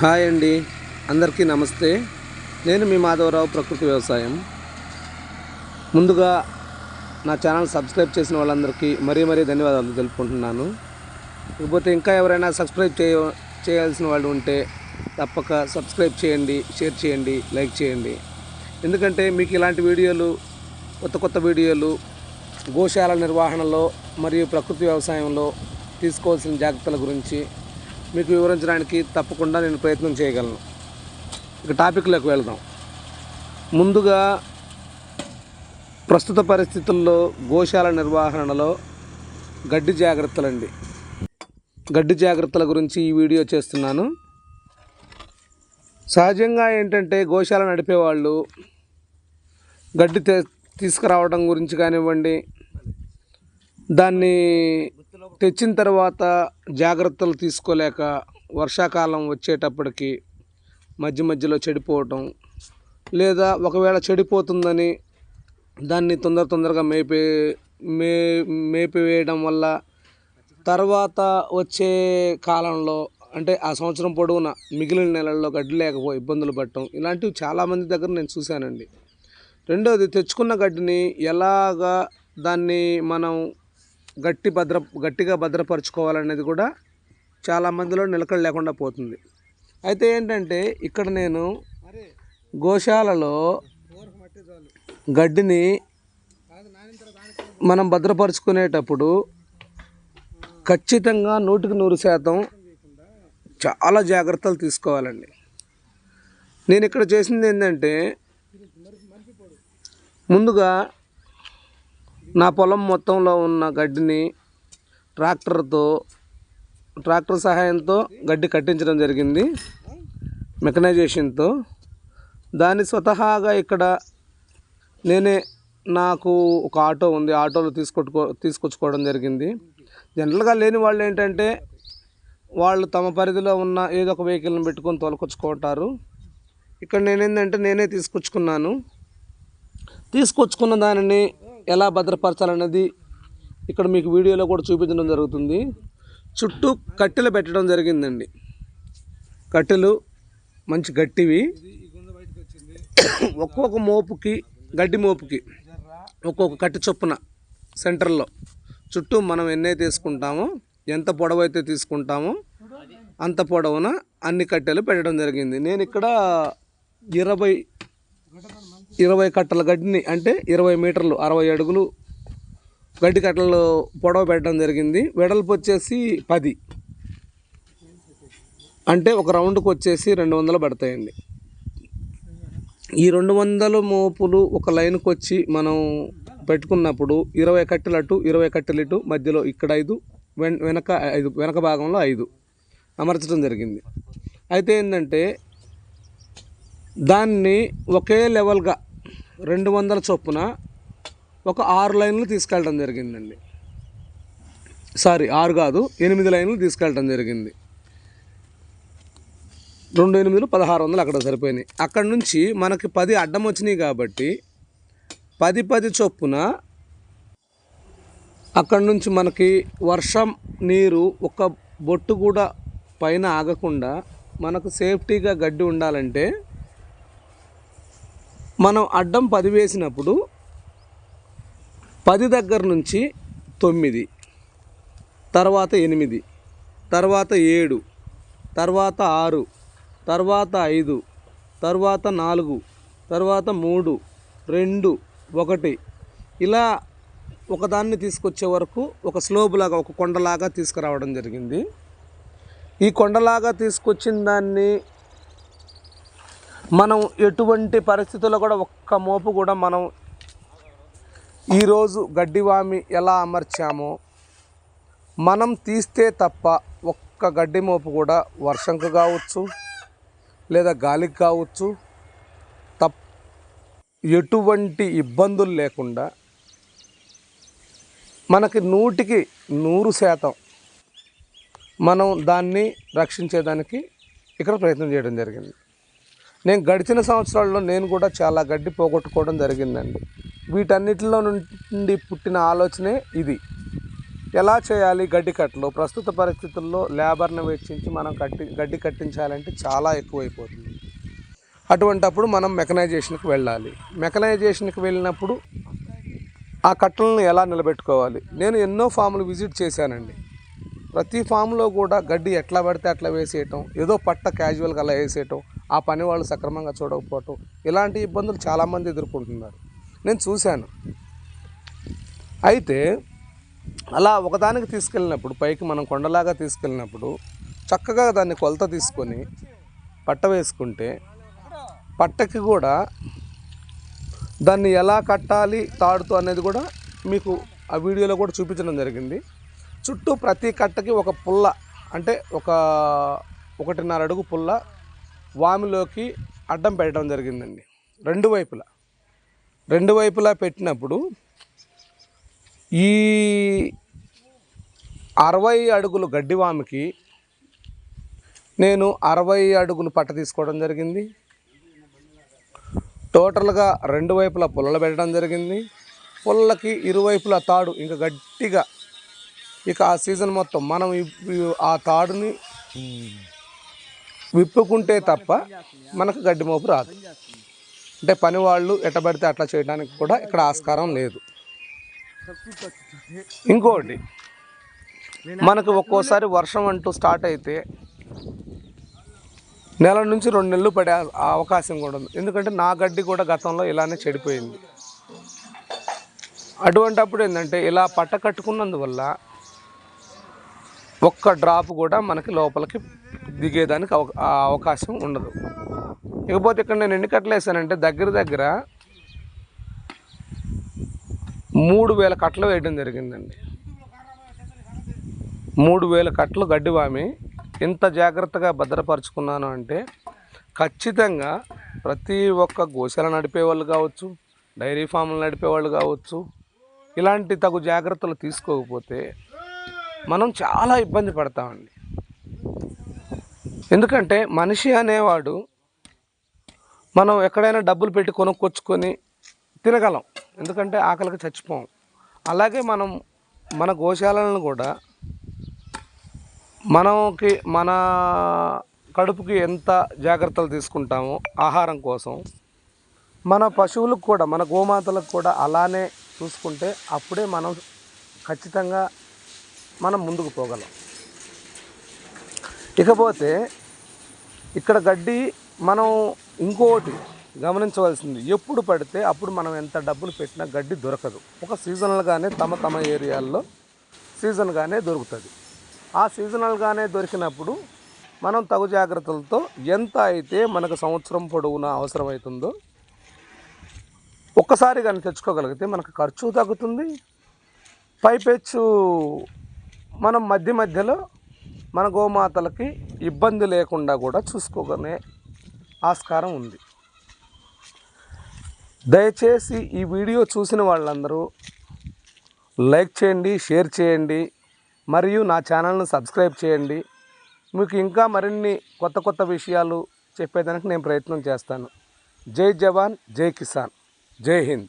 Hi అండి. అందరికీ నమస్తే. నేను మీ మాధవరావు ప్రకృతి వ్యవసాయం. ముందుగా నా ఛానల్ సబ్స్క్రైబ్ చేసిన వాళ్ళందరికీ మరీ మరీ ధన్యవాదాలు తెలుపుకుంటున్నాను. ఇకపోతే ఇంకా ఎవరైనా సబ్స్క్రైబ్ చేయ చేయాల్సిన వాళ్ళు ఉంటే తప్పక సబ్స్క్రైబ్ చేయండి షేర్ చేయండి లైక్ చేయండి. ఎందుకంటే మీకు ఇలాంటి వీడియోలు కొత్త కొత్త వీడియోలు గోశాల నిర్వహణలో మరియు ప్రకృతి వ్యవసాయంలో తీసుకోవాల్సిన జాగ్రత్తల గురించి మీకు వివరించడానికి తప్పకుండా నేను ప్రయత్నం చేయగలను. ఇక టాపిక్లోకి వెళ్దాం. ముందుగా ప్రస్తుత పరిస్థితుల్లో గోశాల నిర్వహణలో గడ్డి జాగ్రత్తలండి. గడ్డి జాగ్రత్తల గురించి ఈ వీడియో చేస్తున్నాను. సహజంగా ఏంటంటే గోశాల నడిపేవాళ్ళు గడ్డి తీసుకురావడం గురించి కానివ్వండి దాన్ని తెచ్చిన తర్వాత జాగ్రత్తలు తీసుకోలేక వర్షాకాలం వచ్చేటప్పటికి మధ్య మధ్యలో చెడిపోవటం లేదా ఒకవేళ చెడిపోతుందని దాన్ని తొందర తొందరగా మేపే మే మేపివేయడం వల్ల తర్వాత వచ్చే కాలంలో అంటే ఆ సంవత్సరం పొడవునా మిగిలిన నెలల్లో గడ్డి లేకపో ఇబ్బందులు పడటం ఇలాంటివి చాలామంది దగ్గర నేను చూశానండి. రెండోది తెచ్చుకున్న గడ్డిని ఎలాగా దాన్ని మనం గట్టి భద్ర గట్టిగా భద్రపరచుకోవాలనేది కూడా చాలా మందిలో నిలకడ లేకుండా పోతుంది. అయితే ఏంటంటే ఇక్కడ నేను గోశాలలో గడ్డిని మనం భద్రపరుచుకునేటప్పుడు ఖచ్చితంగా నూటికి నూరు శాతం చాలా జాగ్రత్తలు తీసుకోవాలండి. నేను ఇక్కడ చేసింది ఏంటంటే ముందుగా నా పొలం మొత్తంలో ఉన్న గడ్డిని ట్రాక్టర్తో ట్రాక్టర్ సహాయంతో గడ్డి కట్టించడం జరిగింది. మెకనైజేషన్తో. దాన్ని స్వతహాగా ఇక్కడ నేనే నాకు ఒక ఆటో ఉంది. ఆటోలో తీసుకొట్టుకో తీసుకొచ్చుకోవడం జరిగింది. జనరల్గా లేని వాళ్ళు ఏంటంటే వాళ్ళు తమ పరిధిలో ఉన్న ఏదో ఒక వెహికల్ని పెట్టుకొని తోలుకొచ్చుకుంటారు. ఇక్కడ నేనేంటంటే నేనే తీసుకొచ్చుకున్నాను. తీసుకొచ్చుకున్న దానిని ఎలా భద్రపరచాలన్నది ఇక్కడ మీకు వీడియోలో కూడా చూపించడం జరుగుతుంది. చుట్టూ కట్టెలు పెట్టడం జరిగిందండి. కట్టెలు మంచి గట్టివి. ఒక్కొక్క మోపుకి గడ్డి మోపుకి ఒక్కొక్క కట్టె చొప్పున సెంటర్లో. చుట్టూ మనం ఎన్నైతే తీసుకుంటామో ఎంత పొడవు అయితే తీసుకుంటామో అంత పొడవున అన్ని కట్టెలు పెట్టడం జరిగింది. నేను ఇక్కడ ఇరవై ఇరవై కట్టల గడ్డిని అంటే ఇరవై మీటర్లు అరవై అడుగులు గడ్డి కట్టలు పొడవ పెట్టడం జరిగింది. వెడల్పు వచ్చేసి పది. అంటే ఒక రౌండ్కి వచ్చేసి రెండు వందలు పడతాయండి. ఈ రెండు వందల మోపులు ఒక లైన్కి వచ్చి మనం పెట్టుకున్నప్పుడు ఇరవై కట్టెలు అటు ఇరవై కట్టెలు ఇటు మధ్యలో ఇక్కడ ఐదు వెన్ వెనక ఐదు వెనక భాగంలో ఐదు అమర్చడం జరిగింది. అయితే ఏంటంటే దాన్ని ఒకే లెవెల్గా రెండు వందల చొప్పున ఒక ఆరు లైన్లు తీసుకెళ్ళడం జరిగిందండి. సారీ ఆరు కాదు ఎనిమిది లైన్లు తీసుకెళ్ళడం జరిగింది. రెండు ఎనిమిదిలు పదహారు వందలు అక్కడ సరిపోయినాయి. అక్కడ నుంచి మనకి పది అడ్డం వచ్చినాయి కాబట్టి పది పది చొప్పున అక్కడ నుంచి మనకి వర్షం నీరు ఒక బొట్టు కూడా పైన ఆగకుండా మనకు సేఫ్టీగా గడ్డి ఉండాలంటే మనం అడ్డం పది వేసినప్పుడు పది దగ్గర నుంచి తొమ్మిది తర్వాత ఎనిమిది తర్వాత ఏడు తర్వాత ఆరు తర్వాత ఐదు తర్వాత నాలుగు తర్వాత మూడు రెండు ఒకటి. ఇలా ఒకదాన్ని తీసుకొచ్చే వరకు ఒక స్లోబ్ లాగా ఒక కొండలాగా తీసుకురావడం జరిగింది. ఈ కొండలాగా తీసుకొచ్చిన దాన్ని మనం ఎటువంటి పరిస్థితుల్లో కూడా ఒక్క మోపు కూడా మనం ఈరోజు గడ్డివామి ఎలా అమర్చామో మనం తీస్తే తప్ప ఒక్క గడ్డి మోపు కూడా వర్షంకు కావచ్చు లేదా గాలికి కావచ్చు తప్ ఎటువంటి ఇబ్బందులు లేకుండా మనకి నూటికి నూరు శాతం మనం దాన్ని రక్షించేదానికి ఇక్కడ ప్రయత్నం చేయడం జరిగింది. నేను గడిచిన సంవత్సరాల్లో నేను కూడా చాలా గడ్డి పోగొట్టుకోవడం జరిగిందండి. వీటన్నిటిలో నుండి పుట్టిన ఆలోచనే ఇది. ఎలా చేయాలి గడ్డి కట్టలు? ప్రస్తుత పరిస్థితుల్లో లేబర్ని వెచ్చించి మనం కట్టి గడ్డి కట్టించాలంటే చాలా ఎక్కువైపోతుంది. అటువంటప్పుడు మనం మెకనైజేషన్కి వెళ్ళాలి. మెకనైజేషన్కి వెళ్ళినప్పుడు ఆ కట్టలను ఎలా నిలబెట్టుకోవాలి? నేను ఎన్నో ఫామ్లు విజిట్ చేశానండి. ప్రతి ఫామ్లో కూడా గడ్డి ఎట్లా పడితే అట్లా వేసేయటం ఏదో పట్ట క్యాజువల్గా అలా వేసేయటం ఆ పని వాళ్ళు సక్రమంగా చూడకపోవటం ఇలాంటి ఇబ్బందులు చాలామంది ఎదుర్కొంటున్నారు. నేను చూశాను. అయితే అలా ఒకదానికి తీసుకెళ్ళినప్పుడు పైకి మనం కొండలాగా తీసుకెళ్ళినప్పుడు చక్కగా దాన్ని కొలత తీసుకొని పట్ట వేసుకుంటే పట్టకి కూడా దాన్ని ఎలా కట్టాలి తాడుతూ అనేది కూడా మీకు ఆ వీడియోలో కూడా చూపించడం జరిగింది. చుట్టూ ప్రతి కట్టకి ఒక పుల్ల అంటే ఒక ఒకటిన్నర అడుగు పుల్ల వామిలోకి అడ్డం పెట్టడం జరిగిందండి. రెండు వైపులా. రెండు వైపులా పెట్టినప్పుడు ఈ అరవై అడుగులు గడ్డివామికి నేను అరవై అడుగులు పట్ట తీసుకోవడం జరిగింది. టోటల్గా రెండు వైపులా పుల్లలు పెట్టడం జరిగింది. పుల్లకి ఇరువైపులా తాడు ఇంకా గట్టిగా ఇక ఆ సీజన్ మొత్తం మనం ఆ తాడుని విప్పుకుంటే తప్ప మనకు గడ్డి మోపు రాదు. అంటే పని వాళ్ళు ఎట్టబడితే అట్లా చేయడానికి కూడా ఇక్కడ ఆస్కారం లేదు. ఇంకోటి మనకు ఒక్కోసారి వర్షం అంటూ స్టార్ట్ అయితే నెల నుంచి రెండు నెలలు పడే అవకాశం కూడా ఉంది. ఎందుకంటే నా గడ్డి కూడా గతంలో ఇలానే చెడిపోయింది. అటువంటప్పుడు ఏంటంటే ఇలా పట్ట కట్టుకున్నందువల్ల ఒక్క డ్రాప్ కూడా మనకి లోపలికి దిగేదానికి అవకాశం ఉండదు. ఇకపోతే ఇక్కడ నేను ఎన్ని కట్టలు వేసానంటే దగ్గర దగ్గర మూడు వేల కట్టలు వేయడం జరిగిందండి. మూడు వేల కట్టలు గడ్డివామి ఇంత జాగ్రత్తగా భద్రపరుచుకున్నాను అంటే ఖచ్చితంగా ప్రతి ఒక్క గోశాల నడిపే వాళ్ళు కావచ్చు డైరీ ఫామ్లు నడిపే వాళ్ళు కావచ్చు ఇలాంటి తగు జాగ్రత్తలు తీసుకోకపోతే మనం చాలా ఇబ్బంది పడతామండి. ఎందుకంటే మనిషి అనేవాడు మనం ఎక్కడైనా డబ్బులు పెట్టి కొనుక్కొచ్చుకొని తినగలం. ఎందుకంటే ఆకలికి చచ్చిపోం. అలాగే మనం మన గోశాలను కూడా మనకి మన కడుపుకి ఎంత జాగ్రత్తలు తీసుకుంటామో ఆహారం కోసం మన పశువులకు కూడా మన గోమాతలకు కూడా అలానే చూసుకుంటే అప్పుడే మనం ఖచ్చితంగా మనం ముందుకు పోగలం. ఇకపోతే ఇక్కడ గడ్డి మనం ఇంకోటి గమనించవలసింది. ఎప్పుడు పడితే అప్పుడు మనం ఎంత డబ్బులు పెట్టినా గడ్డి దొరకదు. ఒక సీజనల్గానే తమ తమ ఏరియాల్లో సీజన్గానే దొరుకుతుంది. ఆ సీజనల్గానే దొరికినప్పుడు మనం తగు జాగ్రత్తలతో ఎంత అయితే మనకు సంవత్సరం పొడవునా అవసరమవుతుందో ఒక్కసారి కానీ తెచ్చుకోగలిగితే మనకు ఖర్చు తగ్గుతుంది. పైపెచ్చు మనం మధ్య మధ్యలో మన గోమాతలకి ఇబ్బంది లేకుండా కూడా చూసుకోగనే ఆస్కారం ఉంది. దయచేసి ఈ వీడియో చూసిన వాళ్ళందరూ లైక్ చేయండి షేర్ చేయండి మరియు నా ఛానల్ను సబ్స్క్రైబ్ చేయండి. మీకు ఇంకా మరిన్ని కొత్త కొత్త విషయాలు చెప్పేదానికి నేను ప్రయత్నం చేస్తాను. జై జవాన్ జై కిసాన్ జై హింద్.